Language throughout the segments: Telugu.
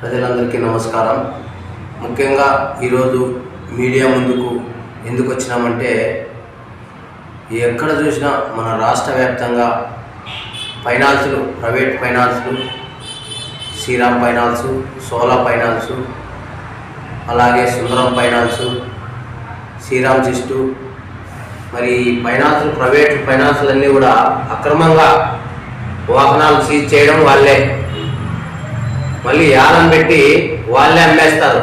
ప్రజలందరికీ నమస్కారం. ముఖ్యంగా ఈరోజు మీడియా ముందుకు ఎందుకు వచ్చినామంటే ఎక్కడ చూసినా మన రాష్ట్ర వ్యాప్తంగా ఫైనాన్సులు ప్రైవేట్ ఫైనాన్సులు శ్రీరామ్ ఫైనాన్సు సోలా ఫైనాన్సు అలాగే సుందరం ఫైనాన్సు శ్రీరామ్ జిస్టు మరి ఈ ఫైనాన్సులు ప్రైవేట్ ఫైనాన్సులన్నీ కూడా అక్రమంగా వాహనాలు సీజ్ చేయడం వాళ్ళే. మళ్ళీ యానం పెట్టి వాళ్ళే అమ్మేస్తారు.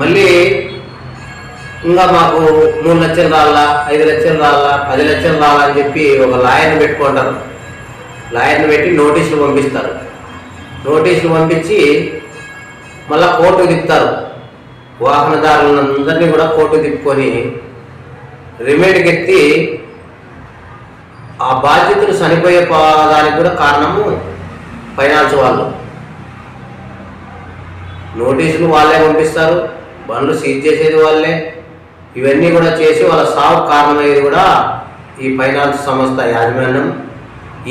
మళ్ళీ ఇంకా మాకు మూడు లక్షలు రావాలా ఐదు లక్షలు రాలా పది లక్షలు రావాలా అని చెప్పి ఒక లాయర్ని పెట్టుకుంటారు. లాయర్ని పెట్టి నోటీసులు పంపిస్తారు. నోటీసులు పంపించి మళ్ళా కోర్టు తిప్పుతారు. వాహనదారులందరినీ కూడా కోర్టు తిప్పుకొని రిమైండ్కి ఎత్తి ఆ బాధ్యతలు చనిపోయే దానికి కూడా కారణము ఫైనాన్స్ వాళ్ళు. నోటీసులు వాళ్ళే పంపిస్తారు బండ్లు సీజ్ చేసేది వాళ్ళే. ఇవన్నీ కూడా చేసి వాళ్ళ సాగు కారణమయ్యేది కూడా ఈ ఫైనాన్స్ సంస్థ యాజమాన్యం.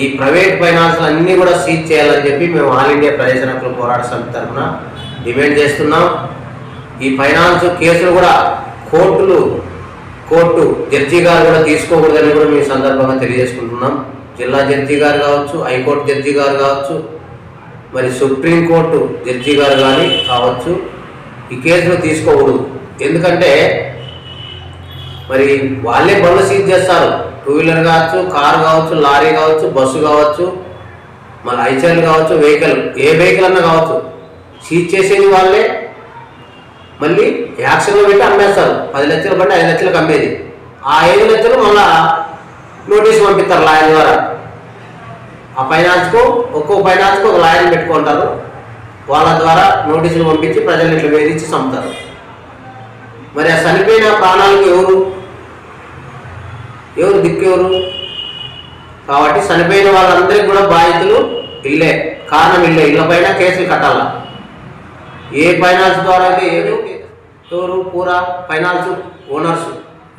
ఈ ప్రైవేట్ ఫైనాన్స్లు అన్నీ కూడా సీజ్ చేయాలని చెప్పి మేము ఆల్ ఇండియా ప్రజల హక్కుల పోరాట సమితి తరఫున డిమాండ్ చేస్తున్నాం. ఈ ఫైనాన్స్ కేసులు కూడా కోర్టులు కోర్టు జడ్జి గారు కూడా తీసుకోకూడదని కూడా మేము సందర్భంగా తెలియజేసుకుంటున్నాం. జిల్లా జడ్జి గారు కావచ్చు హైకోర్టు జడ్జి గారు కావచ్చు మరి సుప్రీంకోర్టు జడ్జి గారు కానీ కావచ్చు ఈ కేసులు తీసుకోకూడదు. ఎందుకంటే మరి వాళ్ళే బండ్లు సీజ్ చేస్తారు. టూ వీలర్ కావచ్చు కారు కావచ్చు లారీ కావచ్చు బస్సు కావచ్చు మళ్ళీ ఐచర్లు కావచ్చు వెహికల్ ఏ వెహికల్ అన్నా కావచ్చు. సీజ్ చేసేది వాళ్ళే. మళ్ళీ యాక్షన్లో పెట్టి అమ్మేస్తారు. పది లక్షలు పడి ఐదు లక్షలకు అమ్మేది. ఆ ఐదు లక్షలు మళ్ళా నోటీస్ పంపిస్తారు లాయర్ ద్వారా. ఆ ఫైనాన్స్కు ఒక్కో ఫైనాన్స్కు ఒక లాయర్ని పెట్టుకుంటారు. వాళ్ళ ద్వారా నోటీసులు పంపించి ప్రజల్ని ఇట్లా వేధించి చంపుతారు. మరి ఆ చనిపోయిన ప్రాణాలకు ఎవరు? ఎవరు దిక్కు ఎవరు? కాబట్టి చనిపోయిన వాళ్ళందరికీ కూడా బాధితులు ఇల్లే కారణం ఇల్లే. ఇళ్ళ పైన కేసులు కట్టాలా. ఏ ఫైనాన్స్ ద్వారా అయితే ఏదో ఎవరు పూరా ఫైనాన్స్ ఓనర్స్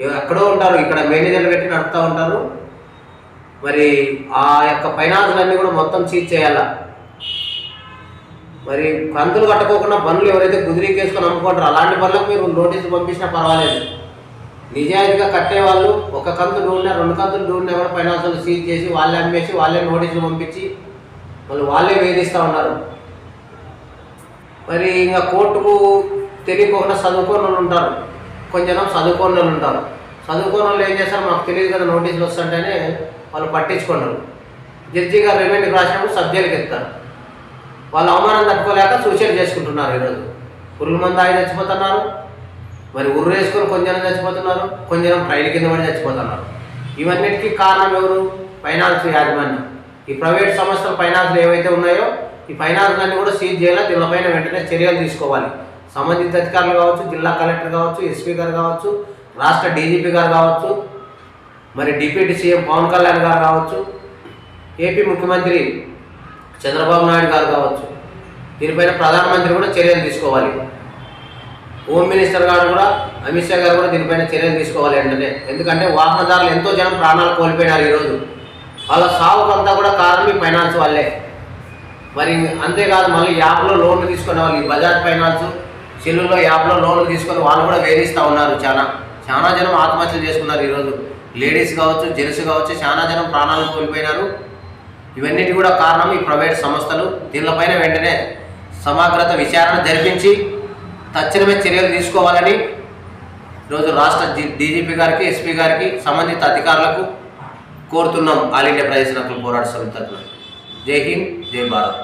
ఎక్కడో ఉంటారు. ఇక్కడ మేనేజర్లు పెట్టి నడుపుతూ ఉంటారు. మరి ఆ యొక్క ఫైనాన్స్లన్నీ కూడా మొత్తం చీజ్ చేయాలా. మరి కంతులు కట్టుకోకుండా బండ్లు ఎవరైతే కుదిరికేసుకొని అమ్ముకుంటారో అలాంటి పనులకు మీరు నోటీసు పంపించినా పర్వాలేదు. నిజాయితీగా కట్టేవాళ్ళు ఒక కంతు డూడినా రెండు కంతులు డూడినా కూడా ఫైనాన్సులు సీజ్ చేసి వాళ్ళే అమ్మేసి వాళ్ళే నోటీసులు పంపించి మళ్ళీ వాళ్ళే వేధిస్తూ ఉన్నారు. మరి ఇంకా కోర్టుకు తెలియకుండా చదువుకోని వాళ్ళు ఉంటారు. కొంచెం చదువుకోని వాళ్ళు ఉంటారు. చదువుకోని వాళ్ళు ఏం చేస్తారు? మాకు తెలియదు కదా నోటీసులు వస్తుంటేనే వాళ్ళు పట్టించుకున్నారు జడ్జి గారు రిమైండ్కి రాసినప్పుడు సబ్జెక్ట్కి ఎత్తారు వాళ్ళు అవమానం తట్టుకోలేక సూసైడ్ చేసుకుంటున్నారు ఈరోజు. పురుగు మంది ఆగి చచ్చిపోతున్నారు. మరి ఉర్రు వేసుకొని కొంచెం చచ్చిపోతున్నారు. కొంచెం ట్రైన్ కింద పడి చచ్చిపోతున్నారు. ఇవన్నిటికీ కారణం ఎవరు? ఫైనాన్స్ యాజమాన్యం. ఈ ప్రైవేట్ సంస్థల ఫైనాన్స్లు ఏవైతే ఉన్నాయో ఈ ఫైనాన్స్లన్నీ కూడా సీజ్ చేయాలి? దీనిపైన వెంటనే చర్యలు తీసుకోవాలి. సంబంధిత అధికారులు కావచ్చు జిల్లా కలెక్టర్ కావచ్చు ఎస్పీ గారు కావచ్చు రాష్ట్ర డీజీపీ గారు కావచ్చు మరి డిప్యూటీ సీఎం పవన్ కళ్యాణ్ గారు కావచ్చు ఏపీ ముఖ్యమంత్రి చంద్రబాబు నాయుడు గారు కావచ్చు దీనిపైన ప్రధానమంత్రి కూడా చర్యలు తీసుకోవాలి. హోమ్ మినిస్టర్ గారు కూడా అమిత్ షా గారు కూడా దీనిపైన చర్యలు తీసుకోవాలి వెంటనే ఎందుకంటే వాహనదారులు ఎంతో జనం ప్రాణాలు కోల్పోయినారు ఈరోజు. వాళ్ళ సావుకంతా కూడా కారణం ఈ ఫైనాన్స్ వాళ్ళే. మరి అంతేకాదు మళ్ళీ యాప్లో లోన్లు తీసుకునే వాళ్ళు ఈ బజాజ్ ఫైనాన్స్ సెల్లులో యాప్లో లోన్లు తీసుకొని వాళ్ళు కూడా వేధిస్తూ ఉన్నారు చాలా. చాలా జనం ఆత్మహత్యలు చేసుకున్నారు ఈరోజు. లేడీస్ కావచ్చు జెంట్స్ కావచ్చు చాలా జనం ప్రాణాలు కోల్పోయినారు. ఇవన్నిటి కూడా కారణం ఈ ప్రైవేట్ సంస్థలు. దీనిపైన వెంటనే సమగ్రత విచారణ జరిపించి తక్షణమే చర్యలు తీసుకోవాలని ఈరోజు రాష్ట్ర డీజీపీ గారికి ఎస్పీ గారికి సంబంధిత అధికారులకు కోరుతున్నాం. ఆల్ ఇండియా ప్రజాస్వామ్య పోరాట సమితి జై హింద్ జై భారత్.